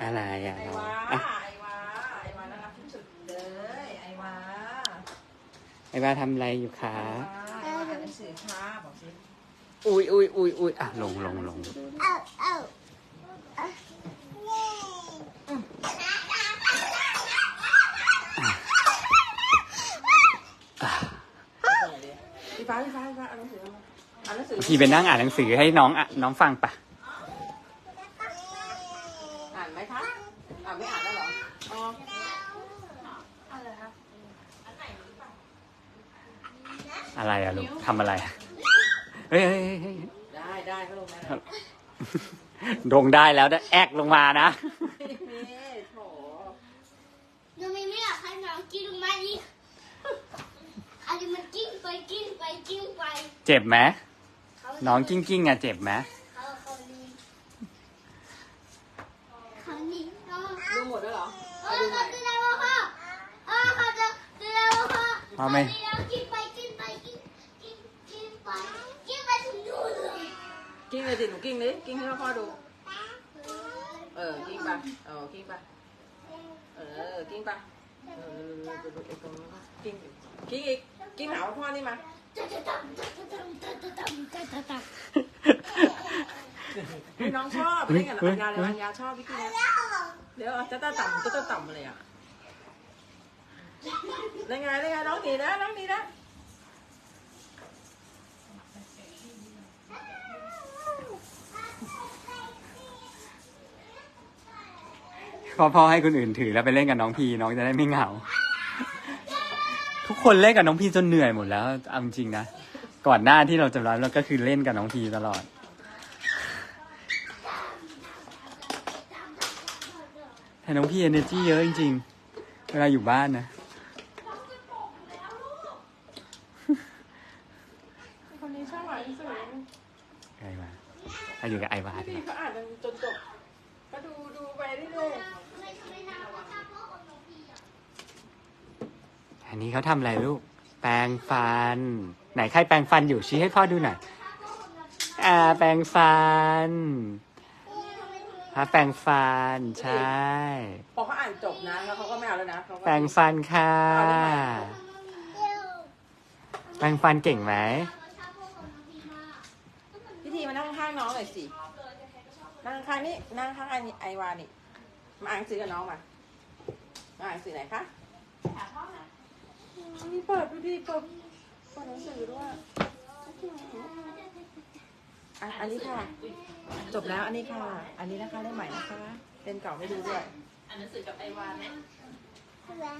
อะไรอะไอน้องวาอะไอวาไอวาน่ารักที่สุดเลยไอวาไอ้บ้าทำอะไรอยู่คะ ไอวาอ่านหนังสือค่ะบอกสิ อุ้ยอุ้ยอุ้ยอุ้ยอะลงลงลง Oh, oh. ฟ้าพี่ฟ้าพี่ฟ้าอ่านหนังสือมาอ่านหนังสือพี่ไปนั่งอ่านหนังสือให้น้องอะน้องฟังปะอ่านไหมคะอ่านไม่อ่านแล้วเหรออ๋ออะไรอะลูกทำอะไรอะเฮ้ยเฮ้ยเฮ้ยเฮ้ยได้ได้ก็ลงได้ลงได้แล้วนะแอกลงมานะ นี่โถ หนูไม่อยากให้น้องกินลงมาอีกอันนี้มันกิ้งไปกิ้งไปกิ้งไป เจ็บไหมเขาน้องกิ้งกิ้งอะเจ็บไหมเขาเขานี่เขานี่น้องดูหมดแล้วเหรอเออเขาจะได้ว่าพ่อเออเขาจะจะได้ว่าพ่อพ่อไม่เขาจะได้กินไปกินไปกินกินกินไปกินไปถึงนู่นเลยกิ้งเลยสิหนูกิ้งดิกิ้งให้พ่อดู เออ กิ้งไปเออ กิ้งไปเออ กิ้งไปเออดูดูไอ้ตรงนั้นกิ้งอยู่กิ้งอีกกิ้งหาว่าพ่อนี่มา น้องชอบเล่นกับอัญญาเลยอัญญาชอบพี่กิ้นะเดี๋ยวจะตาต่ำจะตาต่ำอะไรอะได้ไงได้ไงน้องหนีนะน้องหนีนะพอพ่อให้คนอื่นถือแล้วไปเล่นกับน้องพีน้องจะได้ไม่เหงา ทุกคนเล่นกับน้องพีจนเหนื่อยหมดแล้วเอาจริงๆนะก่อนหน้าที่เราจะรับเราก็คือเล่นกับน้องพีตลอด แต่น้องพี energy เยอะจริงๆ เวลาอยู่บ้านนะคนนี้ชอบอ่านหนังสือไอวาถ้าอยู่กับไอวาดีพี่กว่าเขาอ่านจนจบก็ดูดูไปเรื่อย ไม่ไม่น่าว่าถ้าพ่อของน้องพี่อะ อันนี้เขาทำอะไรลูก แปรงฟัน ไหนใครแปรงฟันอยู่ชี้ให้พ่อดูหน่อย อ่า แปรงฟันฮะแปรงฟัน ใช่ๆพอเขาอ่านจบนะ แล้วเขาก็ไม่เอาแล้วนะเขาก็แปรงฟันค่ะ แปรงฟันเก่งไหม พิธีมานั่งข้างน้องหน่อยสิ นั่งข้างนี่นั่งข้างไอไอวานี่ มาอ่านหนังสือกับน้องมามาอ่านหนังสือไหนคะมี เปิดดูดีเปิดเปิดหนังสือด้วยอะอันนี้ค่ะ จบแล้วอันนี้ค่ะ อันนี้นะคะเล่มใหม่นะคะ เป็นเก่าไม่ดูด้วย Hello.